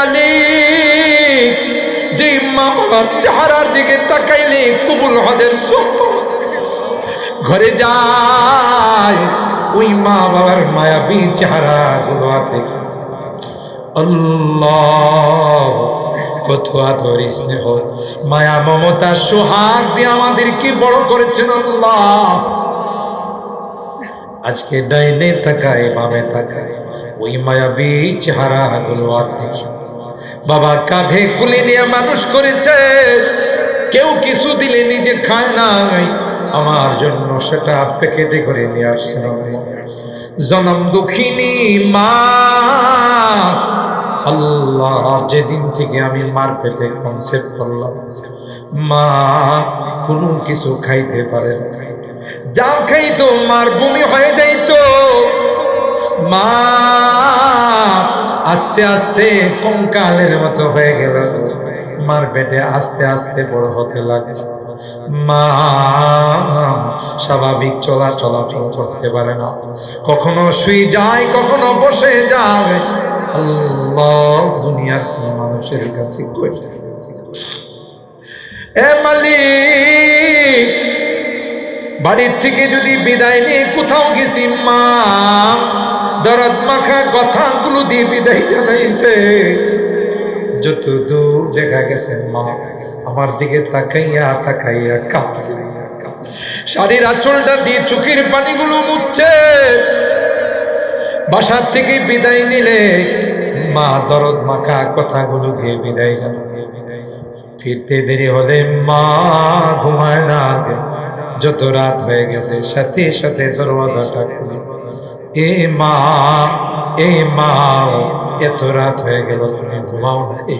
মালিক যে মা বাবার চেহারার দিকে তাকাইলে কবুল হজের ঘরে যায়, ওই মা বাবার মায়াবী চেহারা গুলো আল্লাহ, কত আদর স্নেহ। মায়া, মমতা, সোহাগ দিয়ে আমাদেরকে বড় করেছেন আল্লাহ। আজকে ডাইনে তাকায়, বামে তাকায়, ওই মায়াবী চেহারা গুলো আর দেখি বাবা কাঁধে কুলি নিয়ে মানুষ করেছে। কেউ কিছু দিলে নিজে খায় নাই। আমার জন্য সেটা প্যাকেটে করে নিয়ে আসছেন জনম দুঃখিনী মা। আল্লাহ যেদিন থেকে আমি মার পেটে কনসেপ্ট করলাম, মা কোনো কিছু খাইতে পারে যা খাইতো, মার বমি হয়ে যাইতো। মা আস্তে আস্তে কঙ্কালের মতো হয়ে গেল। মার পেটে আস্তে আস্তে বড় হতে লাগে মা, স্বাভাবিক চলা চলাচল করতে পারে না। কখনো শুই যায়, কখনো বসে যায়। আল্লাহ দুনিয়ার মানুষের কাছে এ মালিক, বাড়ির থেকে যদি বিদায় নিয়ে কোথাও গেছি, মা দরদ মাখা কথাগুলো দিয়ে বিদায় জানাইছে। যত দূর দেখা গেছে মা, আমার দিকে তাকাইয়া তাকাইয়া কাঁপছে। শাড়ির আঁচলটা দিয়ে চোখের পানিগুলো মুচ্ছে বাসার থেকে বিদায় নিলে মা দরদ মাখা কথাগুলো দিয়ে বিদায় জানায়। ফিরতে দেরি হলে মা ঘুমায় না যত রাত হয়ে গেছে, সাথে সাথে দরওয়াজাটা খুলে। এ মা এ মা, এত রাত হয়ে গেল, তুমি ঘুমাও নাই।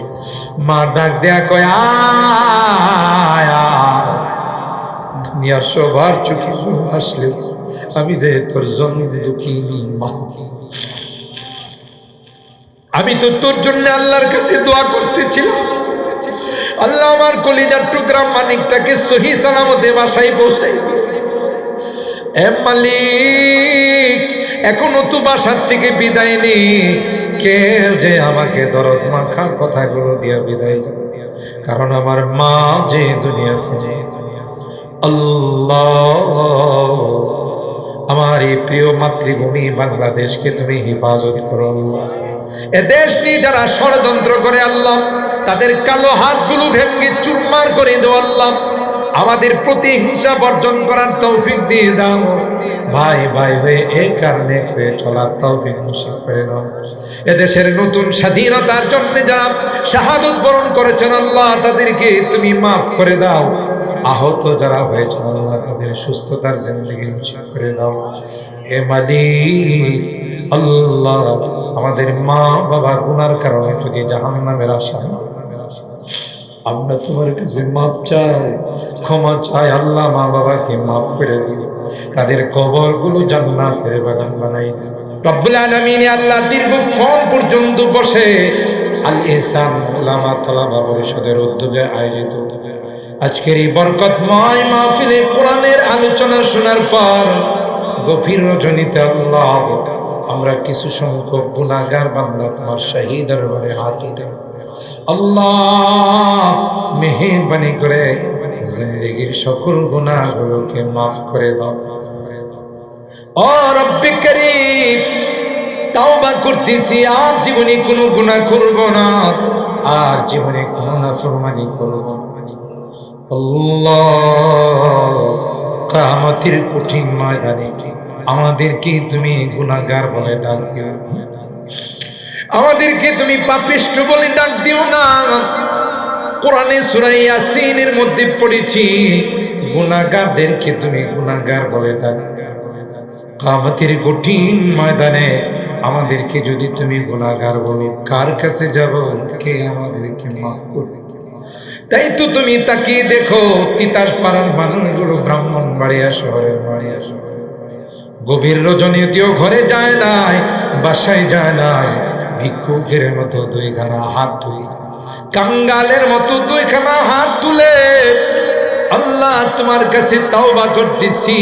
মা ডাক দেয়া কয়। দুনিয়ার সবার চোখে আসলে আমি দে তোর জন্ম দুঃখিনী মা। আমি তো তোর জন্য আল্লাহর কাছে দোয়া করতেছিলাম। আল্লাহ আমার কলিজার টুকরা মানিকটাকে সহি সালামতে বাসায় পৌঁছাই এ মালিক এখনও তো বাসার থেকে বিদায় নেই। কে যে আমাকে দরদ মাখা কথাগুলো দিয়ে বিদায়? কারণ আমার মা যে দুনিয়াতে যে আল্লাহ, আমার এই প্রিয় মাতৃভূমি বাংলাদেশকে তুমি হেফাজত করো এ দেশ নিয়ে যারা ষড়যন্ত্র করে আল্লাহ, তাদের কালো হাতগুলো ভেঙে চুরমার করে দেও আমাদের প্রতিহিংসা বর্জন করার তৌফিক দিয়ে দাও। ভাই ভাই হয়ে এই কারণে হয়ে চলার তৌফিক নসিব করে দাও এদেশের নতুন স্বাধীনতার জন্য যারা শাহাদত বরণ করেছেন, আল্লাহ তাদেরকে তুমি মাফ করে দাও। আহত যারা হয়েছে আল্লাহ তাদের সুস্থতার জিন্দগি নসিব করে দাও হে মালিক, আল্লাহ আমাদের মা বাবা গুনার কারণে যদি জাহান্নামের আশা আমরা তোমার কাছে মাপ চাই, ক্ষমা চাই, আল্লাহ মা বাবাকে মাফ করে দিই তাদের কবরগুলো জান্নাতের বাগান বানাই আল্লাহ পর্যন্ত বসে আল উদ্যোগে আয়োজিত। মাহফিলে কোরআনের আলোচনা শোনার আমরা কিছু সংখ্যক গুণাগার বান্দা তোমার শাহী দরবারে হাজির। আল্লাহ মেহেরবানি করে জিন্দগির সকল গুণাগুলোকে মাফ করে দাও। ও রব্বি করিম, তাওবা করতেছি, আর জীবনে কোনো গুনাহ করব না, আর জীবনে কোনো নাফরমানি করব আল্লাহ কামতের কঠিন ময়দানে আমাদেরকে তুমি গুনাহগার বলে ডাক দিও। আমাদেরকে তুমি পাপিষ্ট বলে ডাক দিও না। কোরআনে সূরা ইয়াসিনের মধ্যে পড়েছি গুণাগারদেরকে তুমি গুণাগার বলে ডাক। দিও কঠিন ময়দানে আমাদেরকে যদি তুমি গুণাগার বলো, কার কাছে যাব? কে আমাদেরকে মাফ করবে? তাই তো তুমি তাকিয়ে দেখো, তিতাস পাড়ার মানুষগুলো ব্রাহ্মণ বাড়িয়া শহরের বাড়িয়া শহরে গভীর রজনীতিও ঘরে যায় নাই, বাসায় যায় নাই। ভিক্ষুকের মতো দুইখানা হাত তুলে। কাঙ্গালের মতো দুইখানা হাত তুলে, আল্লাহ তোমার কাছে তাওবা করতেছি।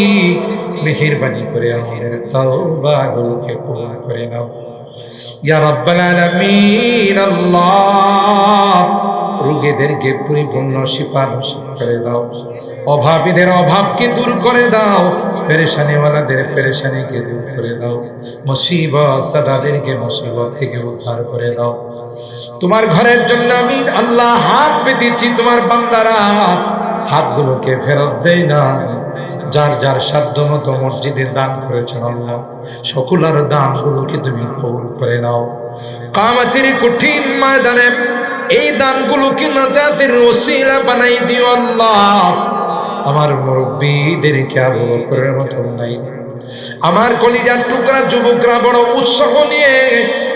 মেহেরবানি করে আমাদের তাওবা গুলোকে পূরণ করে নাও। ইয়া রাব্বাল আলামিন, আল্লাহ, রোগীদেরকে পরিপূর্ণ শিফা নসিব করে দাও। অভাবীদের অভাবকে দূর করে দাও। পেরেশানিওয়ালাদের পেরেশানিকে দূর করে দাও। মুসিবত সাদাদেরকে মুসিবত থেকে উদ্ধার করে দাও। তোমার ঘরের জন্য আমি আল্লাহ হাত পেতেছি, তোমার বান্দারা হাতগুলোকে ফেরত দেই না। যার যার সাধ্য মতো মসজিদে দান করেছেন আল্লাহ সকলার দানগুলোকে তুমি কবুল করে নাও। কামাতের কঠিন ময়দানে এই দানগুলোকে নাজাতের ওসিলা বানাই দিও আল্লাহ। আমার মুরব্বীদেরকে আবু বকরের মতো নাই। আমার কলিজার টুকরা যুবকরা বড় উৎসাহ নিয়ে,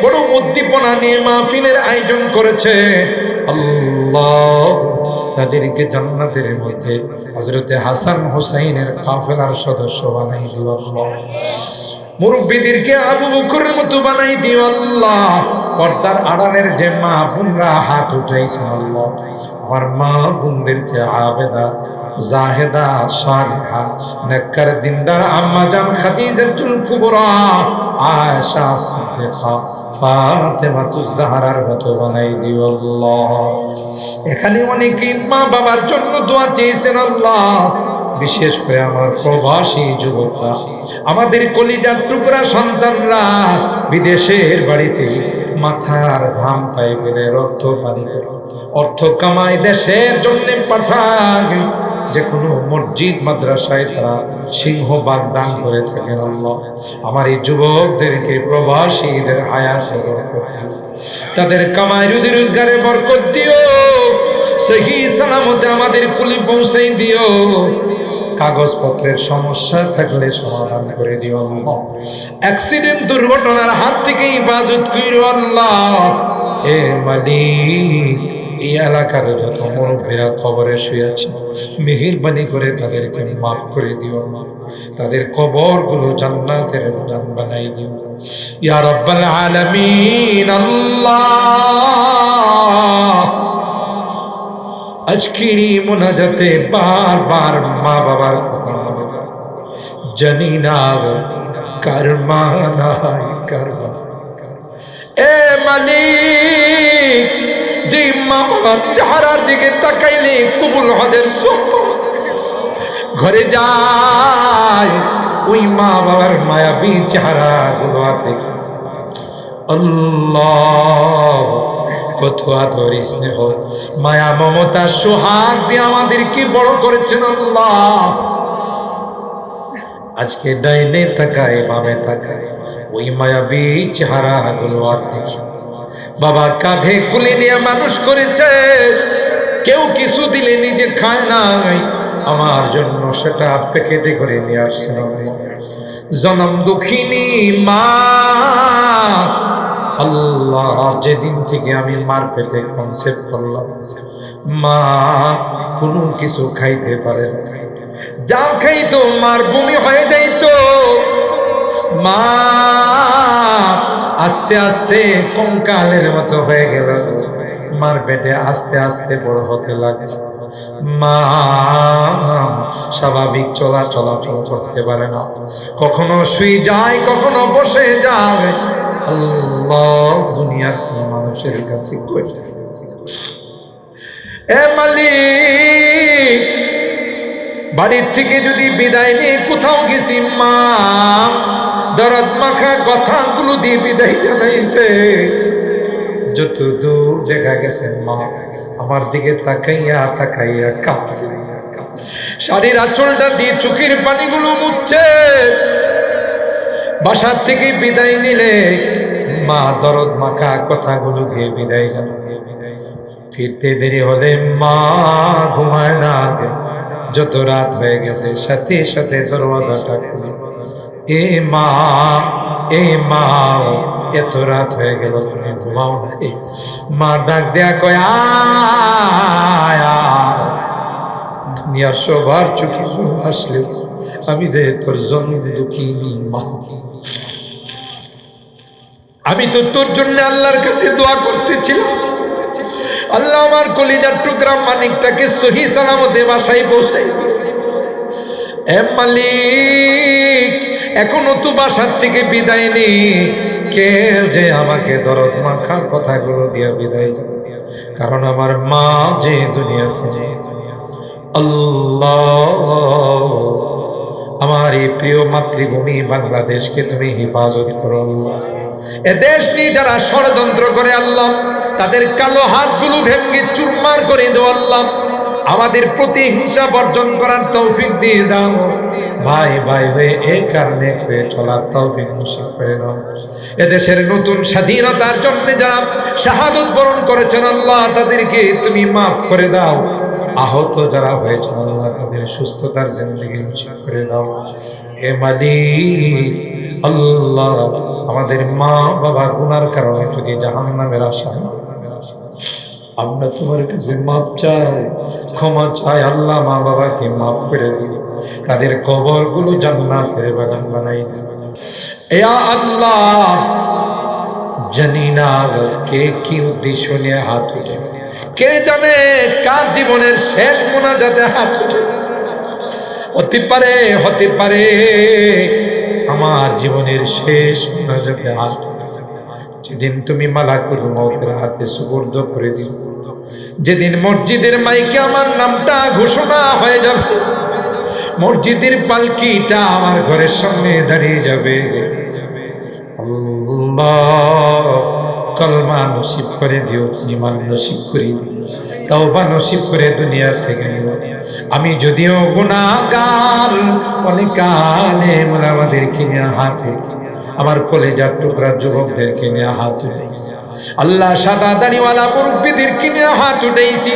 বড় উদ্দীপনা নিয়ে মাহফিলের আয়োজন করেছে। আল্লাহ তাদেরকে জান্নাতের মধ্যে হজরতে হাসান হোসাইনের কাফেলার সদস্য বানাই দিও মুরব্বীদেরকে আবু বকরের মতো বানাই দিও আল্লাহ। পর্দার আড়ালের যে মা বোনরা হাত উঠাইছেন আল্লাহ। আমার মা বোনদেরকে আবেদা জাহেদা এখানে অনেকে মা বাবার জন্য দোয়া চেয়েছেন বিশেষ করে আমার প্রবাসী যুবকরা, আমাদের কলিজার টুকরা সন্তানরা, বিদেশের বাড়িতে মাথার ঘাম পায়ে ফেলে রক্ত পানি করে অর্থ কামাই দেশের জন্য পাঠায় যে কোনো মসজিদ, মাদ্রাসায় তারা সিংহবাগ দান করে থাকেন আল্লাহ। আমার এই যুবকদেরকে প্রবাসীদের করতে তাদের কামাই রুজি রোজগারে বরকত দিও। সহি সালামতে আমাদের কুলি পৌঁছাই দিও। কাগজপত্রের সমস্যা থাকলে সমাধান করে দিও অ্যাক্সিডেন্ট দুর্ঘটনার হাত থেকে ইবাজত কইরো আল্লাহ। এ মালিক এই এলাকার যত মুরব্বীরা কবরে শুয়েছে মেহেরবানি করে তাদেরকে মাফ করে দিও তাদের কবরগুলো জান্নাতের জান বানাই দিও। ইয়া রাব্বাল আলামিন, আল্লাহ। বারবার মা বাবার জানি না মা নাই। এ মালিক বাবার চেহারার দিকে তাকাইলে কবুল হজের ঘরে যায় ওই মা বাবার মায়াবী চেহারা গুলো দেখে আল্লাহ, কত আদর স্নেহ। মায়া, মমতা, সোহাগ দিয়ে আমাদেরকে বড় করেছেন আল্লাহ। আজকে ডাইনে তাকায়, বামে তাকায়, ওই মায়াবী চেহারা গুলো আর দেখি বাবা কাঁধে কুলে নিয়ে মানুষ করেছে। কেউ কিছু দিলে নিজে খায় নাই। আমার জন্য সেটা প্যাকেটে করে নিয়ে আসছেন জনম দুঃখিনী মা। আল্লাহ যেদিন থেকে আমি মার পেটে কনসেপ্ট করলাম, মা কোনো কিছু খাইতে পারে যা খাইতো, মার বমি হয়ে যাইতো। মা আস্তে আস্তে কঙ্কালের মতো হয়ে গেল। মার পেটে আস্তে আস্তে বড় হতে লাগে মা, স্বাভাবিক চলা চলাচল করতে পারে না। কখনো শুই যায়, কখনো বসে যায়। আল্লাহ দুনিয়ার মানুষের কাছে এ মালিক, বাড়ির থেকে যদি বিদায় নিয়ে কোথাও গেছি, মা দরদ মাখা কথাগুলো দিয়ে বিদায় জানাইছে। যত দূর দেখা গেছে মা, আমার দিকে তাকাইয়া তাকাইয়া কাঁপছে। শাড়ির আঁচলটা দিয়ে চোখের পানিগুলো মুছছে। বাসার থেকে বিদায় নিলে মা দরদ মাখা কথাগুলো দিয়ে বিদায় জানাবে ফিরতে দেরি হলে মা ঘুমায় না। যত রাত হয়ে গেছে, সাথে সাথে দরওয়াজাটা খুলে এ মা এ মা, এত রাত হয়ে গেল, তুমি ঘুমাও নাই। মা ডাক দেয়া কয়। দুনিয়ার সবার চোখে আসলে আমি দে তোর জন্ম দুঃখিনী মা। আমি তো তোর জন্য আল্লাহর কাছে দোয়া করতেছিলাম। আল্লাহ আমার কলিজার টুকরা মানিকটাকে সহি সালামতে বাসায় পৌঁছাই এ মালিক এখনও তো বাসার থেকে বিদায় নেই। কেউ যে আমাকে দরদ মাখা কথাগুলো দিয়া বিদায় কারণ আমার মা যে দুনিয়াতে আল্লাহ, আমার এই প্রিয় মাতৃভূমি বাংলাদেশকে তুমি হেফাজত করো এ দেশ নিয়ে যারা ষড়যন্ত্র করে আল্লাহ, তাদের কালো হাতগুলো ভেঙে চুরমার করে দেও আমাদের প্রতিহিংসা বর্জন করার তৌফিক দিয়ে দাও। ভাই ভাই হয়ে এই কারণে হয়ে চলার তৌফিক নসিব করে দাও এদেশের নতুন স্বাধীনতার জন্য যারা শাহাদত বরণ করেছেন, আল্লাহ তাদেরকে তুমি মাফ করে দাও। আহত যারা হয়েছে আল্লাহ তাদের সুস্থতার জিন্দগি নসিব করে দাও এ মালিক, আল্লাহ আমাদের মা বাবা গুনার কারণে যদি জাহান্নামের আশা আমরা তোমার কাছে মাপ চাই, ক্ষমা চাই, আল্লাহ মা বাবাকে মাফ করে দিই। তাদের কবরগুলো জান্নাতের বাগান বানাই দিও এয়া আল্লাহ, জানি না কে কি উদ্দেশ্য নিয়ে হাত উঠে। কে জানে কার জীবনের শেষ মোনাজাতে হাত উঠে হতে পারে হতে পারে, আমার জীবনের শেষ মোনাজাতে হাত যেদিন তুমি মালাকুল মৌতের হাতে সুবর্দ করে দিও। যেদিন মসজিদের মাইকে আমার নামটা ঘোষণা হয়ে যাবে, মসজিদের পালকিটা আমার ঘরের সামনে দাঁড়িয়ে যাবে। কলমা নসিব করে দিও, ইমান নসিব করি। তাওবা নসিব করে দুনিয়া থেকে আমি যদিও গুণাগার অনেক আলে আমাদেরকে নিয়ে হাতে আমার কলেজার টুকরা যুবকদেরকে নিয়ে হাত উঠেছি আল্লাহ সাদা দাড়িওয়ালা মুরব্বীদেরকে নিয়ে হাত উঠেছি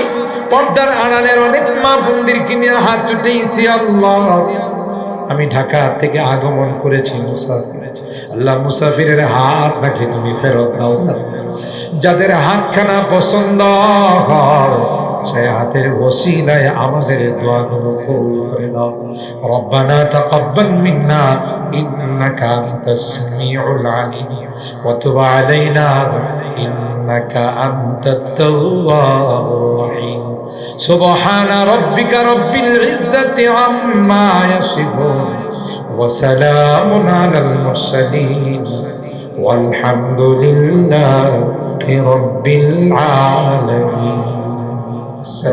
পর্দার আড়ালের অনেক মা বোনদেরকে নিয়ে হাত উঠেছি আল্লাহ। আমি ঢাকা থেকে আগমন করেছি, মুসাফির আল্লাহ মুসাফিরের হাত নাকি তুমি ফেরত দাও। যাদের হাতখানা পছন্দ হয় شيعاتر وسيلة عمدر دعا قبول ربنا تقبل منا إنك أنت السميع العليم وتب علينا إنك أنت التواب الرحيم سبحان ربك رب العزة عما يصفون وسلام على المرسلين والحمد لله رب العالمين से